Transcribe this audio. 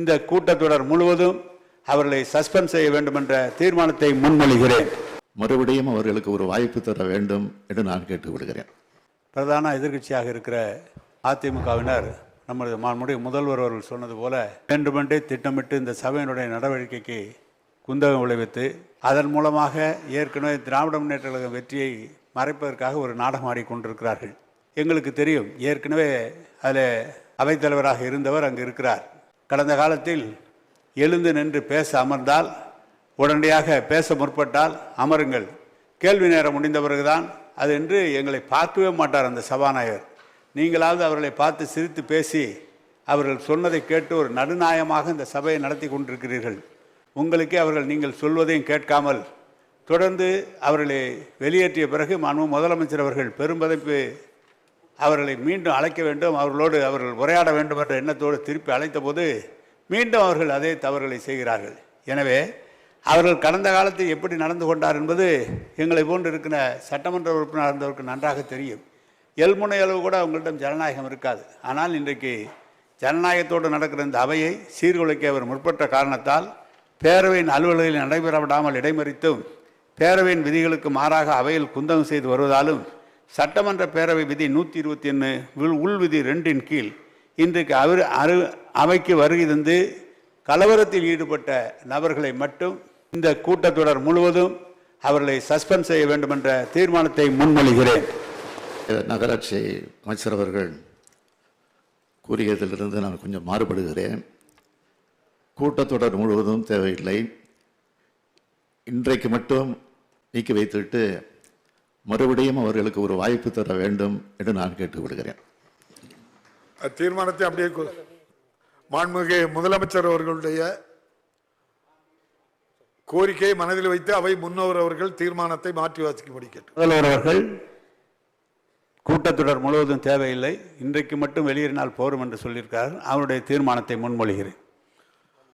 இந்த கூட்டத்தொடர் முழுவதும் அவர்களை சஸ்பெண்ட் செய்ய வேண்டும் என்ற தீர்மானத்தை முன்மொழிகிறேன். மறுபடியும் அவர்களுக்கு ஒரு வாய்ப்பு தர வேண்டும் என்று நான் கேட்டுக்கொள்கிறேன் பிரதான எதிர்க்கட்சியாக இருக்கிற அதிமுகவினர் நமது மாண்புடைய முதல்வர் அவர்கள் சொன்னது போல வேண்டுமென்றே திட்டமிட்டு இந்த சபையினுடைய நடவடிக்கைக்கு குந்தகம் விளைவித்து அதன் மூலமாக ஏற்கனவே திராவிட முன்னேற்ற கழக வெற்றியை மறைப்பதற்காக ஒரு நாடகம் ஆடிக்கொண்டிருக்கிறார்கள். எங்களுக்கு தெரியும் ஏற்கனவே அதில் அவைத்தலைவராக இருந்தவர் அங்கு இருக்கிறார். கடந்த காலத்தில் எழுந்து நின்று பேச அமர்ந்தால் உடனடியாக பேச முற்பட்டால் அமருங்கள். கேள்வி நேரம் முடிந்த பிறகுதான் அது என்று எங்களை பார்க்கவே மாட்டார் அந்த சபாநாயகர். நீங்களாவது அவர்களை பார்த்து சிரித்து பேசி அவர்கள் சொன்னதை கேட்டு ஒரு நடுநாயமாக இந்த சபையை நடத்தி கொண்டிருக்கிறீர்கள். உங்களுக்கே அவர்கள் நீங்கள் சொல்வதையும் கேட்காமல் தொடர்ந்து அவர்களை வெளியேற்றிய பிறகு மாண்பு முதலமைச்சர் அவர்கள் பெரும்பதைப்பு அவர்களை மீண்டும் அழைக்க வேண்டும் அவர்களோடு அவர்கள் உரையாட வேண்டும் என்ற எண்ணத்தோடு திருப்பி அழைத்த போது மீண்டும் அவர்கள் அதே தவறுகளை செய்கிறார்கள். எனவே அவர்கள் கடந்த காலத்தில் எப்படி நடந்து கொண்டார் என்பது எங்களை போன்று இருக்கிற சட்டமன்ற உறுப்பினர் இருந்தவருக்கு நன்றாக தெரியும். எல்முனை அளவு கூட அவங்களிடம் ஜனநாயகம் இருக்காது. ஆனால் இன்றைக்கு ஜனநாயகத்தோடு நடக்கிற இந்த அவையை சீர்குலைக்க அவர் முற்பட்ட காரணத்தால் பேரவையின் அலுவலகத்தில் நடைபெற விடாமல் இடைமறித்தும் பேரவையின் விதிகளுக்கு மாறாக அவையில் குந்தகம் செய்து வருவதாலும் சட்டமன்ற பேரவை விதி நூற்றி இருபத்தி ஒன்று உள் உள் விதி ரெண்டின் கீழ் இன்றைக்கு அவர் அரு அவைக்கு வருகை தந்து கலவரத்தில் ஈடுபட்ட நபர்களை மட்டும் இந்த கூட்டத்தொடர் முழுவதும் அவர்களை சஸ்பெண்ட் செய்ய வேண்டும் என்ற தீர்மானத்தை முன்மொழிகிறேன். நகராட்சி அமைச்சர் அவர்கள் கூறியதிலிருந்து நான் கொஞ்சம் மாறுபடுகிறேன். கூட்டத்தொடர் முழுவதும் தேவையில்லை. இன்றைக்கு மட்டும் நீக்கி வைத்துவிட்டு மறுபடியும் அவர்களுக்கு ஒரு வாய்ப்பு தர வேண்டும் என்று நான் கேட்டுக்கொள்கிறேன் தீர்மானத்தை அப்படியே மாண்புமிகு முதலமைச்சர் அவர்களுடைய கோரிக்கையை மனதில் வைத்து அவை முன்னவர் அவர்கள் தீர்மானத்தை மாற்றி வாசிக்கும்படி கேட்டு முதல்வர் அவர்கள் கூட்டத்தொடர் முழுவதும் தேவையில்லை. இன்றைக்கு மட்டும் வெளியேறினால் போரும் என்று சொல்லியிருக்கார் அவருடைய தீர்மானத்தை முன்மொழிகிறேன்.